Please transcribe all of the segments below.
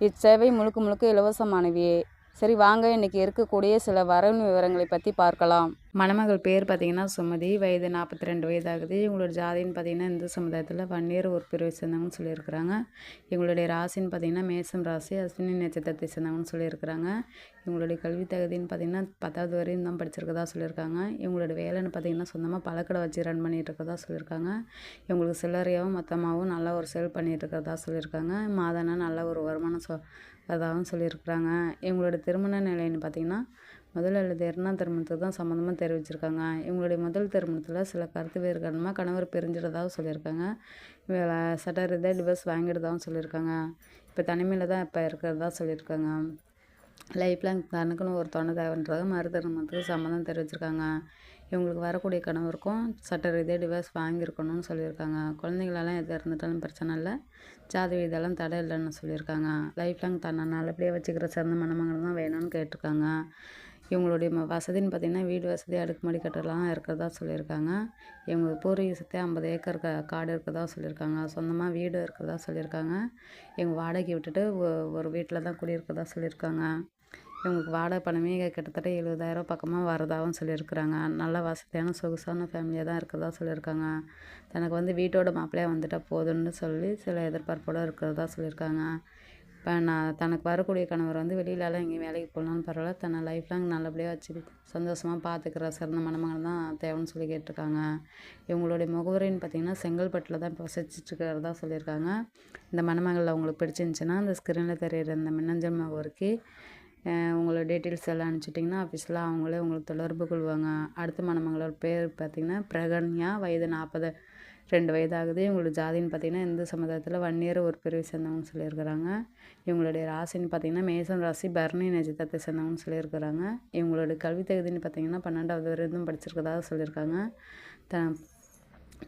இச்சேவை முழுக்க முழுக்க இலவசமானவையே. சரி வாங்க இன்றைக்கி இருக்கக்கூடிய சில வரவு விவரங்களை பற்றி பார்க்கலாம். மணமகள் பேர் பார்த்திங்கன்னா சுமதி. வயது நாற்பத்தி ரெண்டு வயது ஆகுது இவங்களோட ஜாதின்னு பார்த்திங்கன்னா இந்து சமுதாயத்தில் வன்னியர் ஒரு பிரிவை சேர்ந்தவங்கன்னு சொல்லியிருக்கிறாங்க. இவங்களுடைய ராசின்னு பார்த்திங்கன்னா மேசம் ராசி அஸ்வினி நட்சத்திரத்தை சேர்ந்தவங்கன்னு சொல்லியிருக்கிறாங்க. இவங்களுடைய கல்வி தகுதின்னு பார்த்திங்கன்னா பத்தாவது வரையும் தான் படிச்சிருக்கதா சொல்லியிருக்காங்க. இவங்களோட வேலைன்னு பார்த்திங்கன்னா சொந்தமாக பழக்கடை வச்சு ரன் பண்ணிகிட்டு இருக்கிறதா சொல்லியிருக்காங்க. இவங்களுக்கு சில்லறையாகவும் மொத்தமாகவும் நல்லா ஒரு சேல் பண்ணிகிட்டு இருக்கிறதா சொல்லியிருக்காங்க. மாதானா நல்ல ஒரு வருமானம் சொ அதாகவும் சொல்லியிருக்கிறாங்க. இவங்களோட திருமண நிலைன்னு பார்த்திங்கன்னா முதல் அல்லது இரண்டாம் திருமணத்துக்கு தான் சம்மந்தமாக தெரிவிச்சிருக்காங்க. இவங்களுடைய முதல் திருமணத்தில் சில கருத்து வேறுகாரணமாக கணவர் பிரிஞ்சிடதாகவும் சொல்லியிருக்காங்க. சட்ட ரீதியாக டிவர்ஸ் வாங்கிடுதாகவும் சொல்லியிருக்காங்க. இப்போ தனிமையில் தான் இப்போ இருக்கிறதா சொல்லியிருக்காங்க. லைஃப் லாங் தனக்குன்னு ஒரு துணை தேவைன்றதை மறு திருமணத்துக்கு சம்மந்தம் தெரிவிச்சிருக்காங்க. இவங்களுக்கு வரக்கூடிய கணவருக்கும் சட்ட ரீதியாக டிவைஸ் வாங்கியிருக்கணும்னு சொல்லியிருக்காங்க. குழந்தைங்களெல்லாம் எது இருந்துட்டாலும் பிரச்சனை இல்லை. ஜாதி இதெல்லாம் தடை இல்லைன்னு சொல்லியிருக்காங்க. லைஃப் லாங் தன்னை நல்லபடியாக வச்சுக்கிற சிறந்த மணமகள் தான் வேணும்னு கேட்டிருக்காங்க. இவங்களுடைய வசதின்னு பார்த்திங்கன்னா வீடு வசதி அடுக்குமாடி கட்டலாம் இருக்கிறதா சொல்லியிருக்காங்க. இவங்க பூர்வீக சுற்றி ஐம்பது ஏக்கர் க காடு இருக்கிறதா சொல்லியிருக்காங்க. சொந்தமாக வீடு இருக்கிறதா சொல்லியிருக்காங்க. இவங்க வாடகை விட்டுட்டு ஒரு வீட்டில் தான் குடியிருக்கிறதா சொல்லியிருக்காங்க. இவங்களுக்கு வாடகை பணமே கிட்டத்தட்ட எழுபதாயிரம் பக்கமாக வரதாகவும் சொல்லியிருக்கிறாங்க. நல்ல வசதியான சொகுசான ஃபேமிலியாக தான் இருக்கிறதா சொல்லியிருக்காங்க. தனக்கு வந்து வீட்டோட மாப்பிள்ளையாக வந்துட்டால் போதும்னு சொல்லி சில எதிர்பார்ப்போடு இருக்கிறதா சொல்லியிருக்காங்க. இப்போ நான் தனக்கு வரக்கூடிய கணவர் வந்து வெளியிலலாம் எங்கேயும் வேலைக்கு போகலான்னு பரவாயில்ல. தன்னை லைஃப் லாங் நல்லபடியாக வச்சு சந்தோஷமாக பார்த்துக்கிற சிறந்த மணமகள் தான் தேவைன்னு சொல்லி கேட்டிருக்காங்க. இவங்களுடைய முகவரின்னு பார்த்தீங்கன்னா செங்கல்பட்டில் தான் இப்போ வசிச்சுட்ருக்கிறதா சொல்லியிருக்காங்க. இந்த மணமகளில் அவங்களுக்கு பிடிச்சிருந்துச்சின்னா அந்த ஸ்க்ரீனில் தெரியிற இந்த மின்னஞ்சல் முகவரிக்கு உங்களோட டீட்டெயில்ஸ் எல்லாம் அனுப்பிச்சிட்டிங்கன்னா ஆஃபீஸில் அவங்களே உங்களுக்கு தொடர்பு கொள்வாங்க. அடுத்த மணமகளோட பேர் பார்த்திங்கன்னா பிரகன்யா. வயது நாற்பது ரெண்டு வயதாகுது. இவங்களோட ஜாதின்னு பார்த்திங்கன்னா இந்து சமுதாயத்தில் வன்னியர் ஒரு பிரிவு சேர்ந்தவங்கன்னு சொல்லியிருக்கிறாங்க. இவங்களுடைய ராசின்னு பார்த்திங்கன்னா மேசன் ராசி பரணி நட்சத்திரத்தை சேர்ந்தவங்கன்னு சொல்லியிருக்கிறாங்க. இவங்களோட கல்வி தகுதின்னு பார்த்திங்கன்னா பன்னெண்டாவது வரைக்கும் படிச்சிருக்கதாக சொல்லியிருக்காங்க. த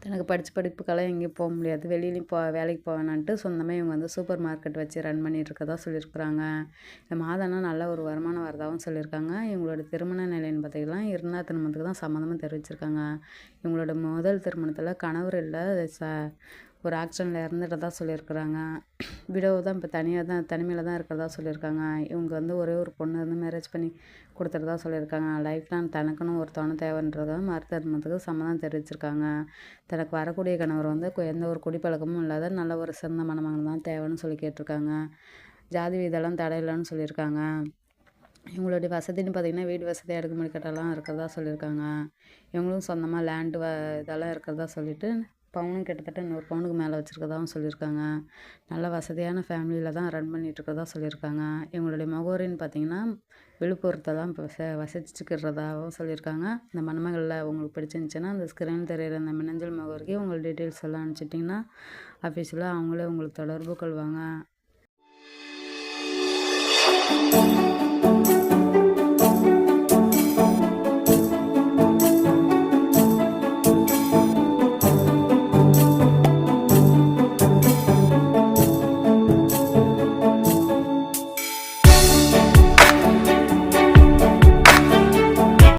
எனக்கு படித்த படிப்புக்கெல்லாம் எங்கேயும் போக முடியாது. வெளியிலையும் போ வேலைக்கு போவேனான்ட்டு சொந்தமாக இவங்க வந்து சூப்பர் மார்க்கெட் வச்சு ரன் பண்ணிகிட்ருக்கதா சொல்லியிருக்கிறாங்க. இந்த மாதம்னா நல்ல ஒரு வருமானம் வரதாகவும் சொல்லியிருக்காங்க. இவங்களோட திருமண நிலைன்னு பார்த்திங்கன்னா இரண்டாவது திருமணத்துக்கு தான் சம்மந்தமாக தெரிவிச்சிருக்காங்க. இவங்களோட முதல் திருமணத்தில் கணவர் இல்லை ச ஒரு ஆக்சிடெண்ட்டில் இறந்துட்டதா சொல்லியிருக்கிறாங்க. விடவு தான் இப்போ தனியாக தான் தனிமையில் தான் இருக்கிறதா சொல்லியிருக்காங்க. இவங்க வந்து ஒரே ஒரு பொண்ணு வந்து மேரேஜ் பண்ணி கொடுத்துட்றதா சொல்லியிருக்காங்க. லைஃப் லாங் தனக்குன்னு ஒருத்தவனும் துணை தேவைன்றதை சம்மதம் தெரிவிச்சிருக்காங்க. தனக்கு வரக்கூடிய கணவர் வந்து எந்த ஒரு குடிப்பழக்கமும் இல்லாத நல்ல ஒரு சிறந்த மனமகன் தான் தேவைன்னு சொல்லி கேட்டிருக்காங்க. ஜாதி வீதெல்லாம் தடையில்லைன்னு சொல்லியிருக்காங்க. இவங்களுடைய வசதின்னு பார்த்திங்கன்னா வீடு வசதி அடுக்குமுறை கட்டெல்லாம் இருக்கிறதா சொல்லியிருக்காங்க. இவங்களும் சொந்தமாக லேண்டு வ இதெல்லாம் இருக்கிறதா சொல்லிவிட்டு பவுனும் கிட்டத்தட்ட இன்னொரு பவுனுக்கு மேலே வச்சுருக்கதாகவும் சொல்லியிருக்காங்க. நல்ல வசதியான ஃபேமிலியில் தான் ரன் பண்ணிகிட்ருக்கறதா சொல்லியிருக்காங்க. எங்களுடைய முகவரின்னு பார்த்திங்கன்னா விழுப்புரத்தை தான் இப்போ வச வசிச்சுக்கிறதாகவும் சொல்லியிருக்காங்க. இந்த மணமகளில் உங்களுக்கு பிடிச்சிருந்துச்சின்னா அந்த ஸ்க்ரீன் தெரியிற அந்த மின்னஞ்சல் முகவரிக்கு உங்கள் டீட்டெயில்ஸ் எல்லாம் அனுப்பிச்சிட்டிங்கன்னா ஆஃபீஸில் அவங்களே உங்களுக்கு தொடர்பு கொள்வாங்க.